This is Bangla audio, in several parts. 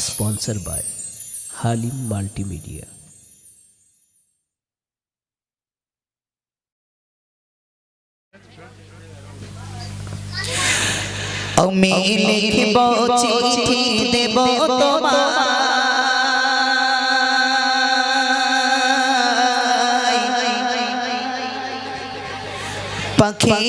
স্পন্সার বাই হালিম মাল্টিমিডিয়া আমি লিখব চিঠি দেব তোমায় পাখি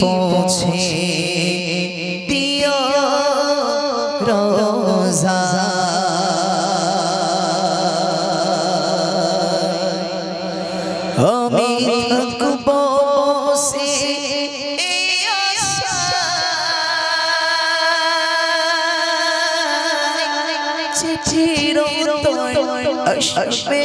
পৌঁছে। দিও রোজা। আমি থাকব বসে চিঠির আসবে।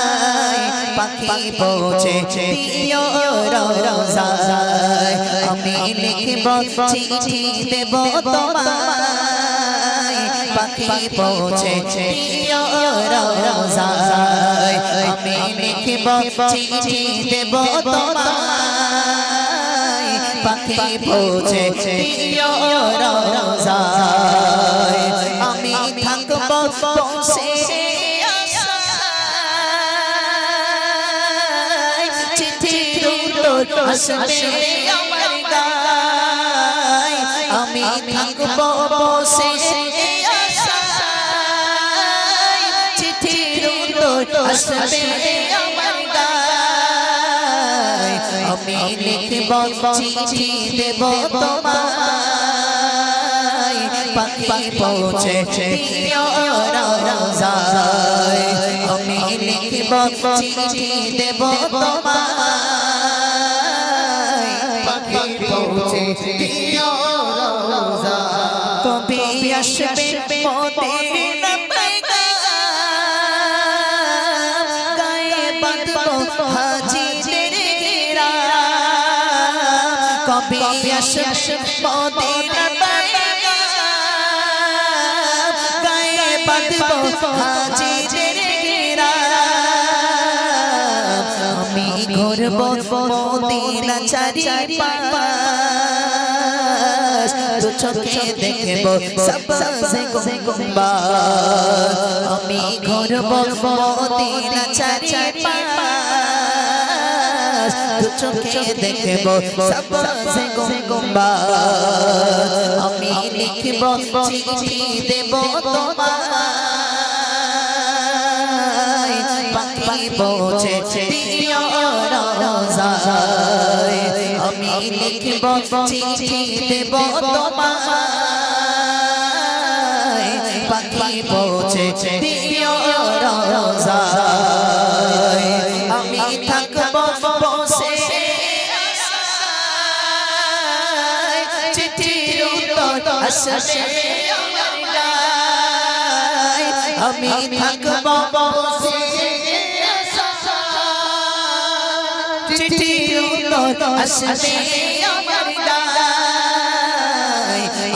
পাখি পৌঁছে দিও রোজায়। আমি লিখিব চিঠি দেব তোমায়। পাখি পৌঁছে দিও রোজায়। আমি লিখিব চিঠি দেব তোমায়। পাখি পৌঁছে দিও রোজায়। আমি থাকব বসে আসবে আমার গায়ে। আমি থাকব বসে। চিঠির আসবে আমার গায়ে। আমি লিখব, চিঠি দেব তোমায় পাখি পৌঁছে আমি লিখব, চিঠি দেব দিও রোজায় কবে আসবে মদিনা গায়ে বাঁধব হাজিদের কবে আসবে মদিনা গায়ে বাঁধব হাজিদের আমি ঘুরব মদিনা চারি পাশ। দু চোখে দেখব সবসে গুম্বা আমি ঘুরব মদিনা চারি পাশ। দু চোখে দেখব সবসে গুম্বা আমি লিখব চিঠি দেব তোমায়। পাখি দিও আমি লিখব চিঠি দেব তোমায়। পাখি পৌঁছে দিও রোজায়। আমি থাকব বসে। চিঠির উত্তর আসবে। আমি থাকব বসে আসবে আমার গায়ে।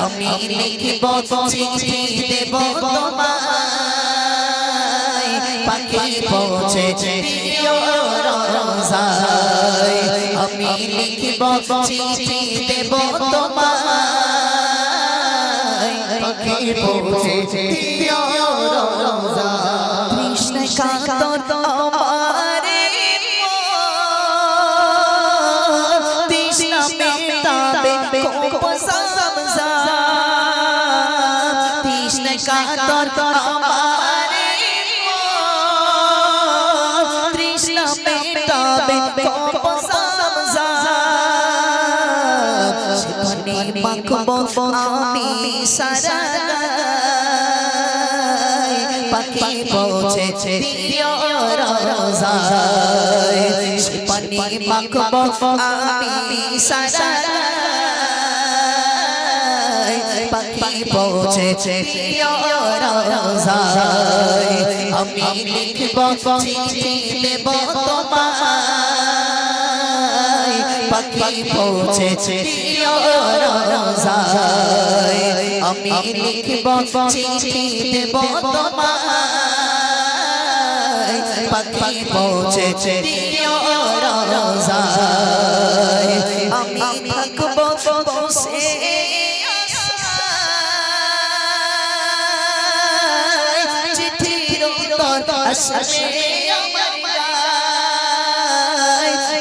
আমি লিখব চিঠি দেব তোমায়। পাখি পৌঁছে দিও রোজায়। আমি লিখব চিঠি দেব তোমায়। পাখি পৌঁছে কৃষ্ণ কান্ত কান্ত আমারে। তৃষ্ণ মেটাবে কোপ সমঝা মাখবো আমি সারা পাখি পৌঁছেছে দিও রোজায়। সে পানি মাখবো আমি সারা গায়ে পাখি পৌঁছেছে আমি লিখব চিঠি দেব তোমায় পাখি পৌঁছেছে। আমি লিখব চিঠি দেব তোমায় পাখি পৌঁছেছে রোজায় আমি থাকব বসে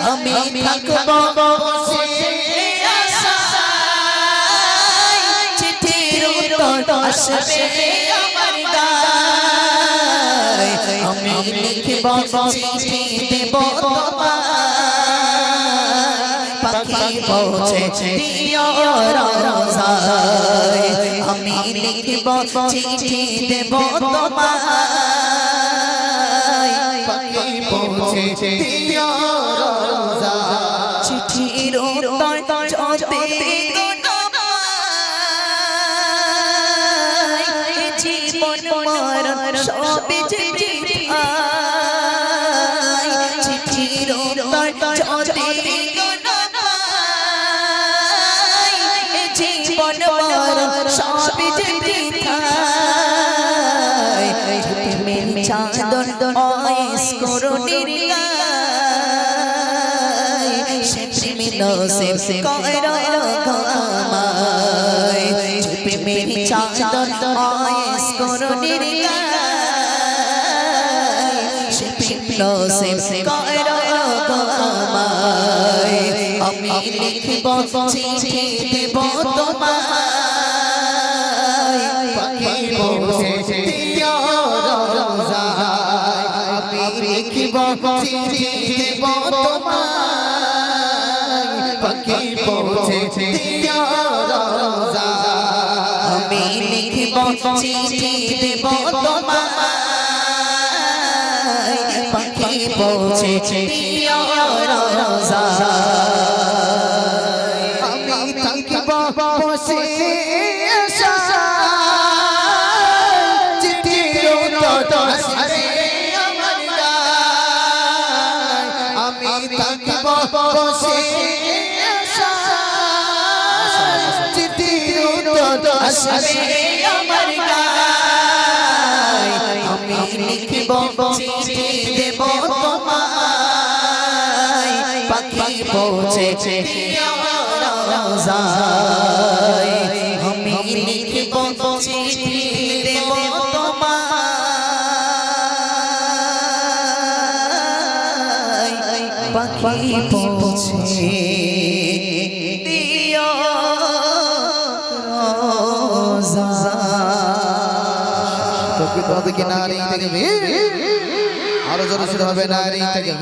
আমি থাকব চিঠির উত্তর আসবে। আমি লিখব চিঠি দেব পাখি পৌঁছেছে দিও রোজায় আমি লিখব চিঠি দেব তোমায় রোজায় চিঠির জীবন সবে যে চাঁদন অয়েস করুণের গায়। সে প্রেমে নসিব কর গমায় চুপে মেরি চাঁদন অয়েস করুণের গায়। প্রেমে নসিব কর গমায় আমি লিখব চিঠি দেব চিঠি দেব তোমায় পাখি পৌঁছেছে আমি লিখব চিঠি দেব তোমায় পাখি পৌঁছেছে দিও আসবে আমার গায়। আমি লিখব চিঠি দেব তোমায়। পাখি পৌঁছেছে রোজায় আমি লিখব চিঠি নারী থেকে আরও জোরে শুরু হবে নারী থেকে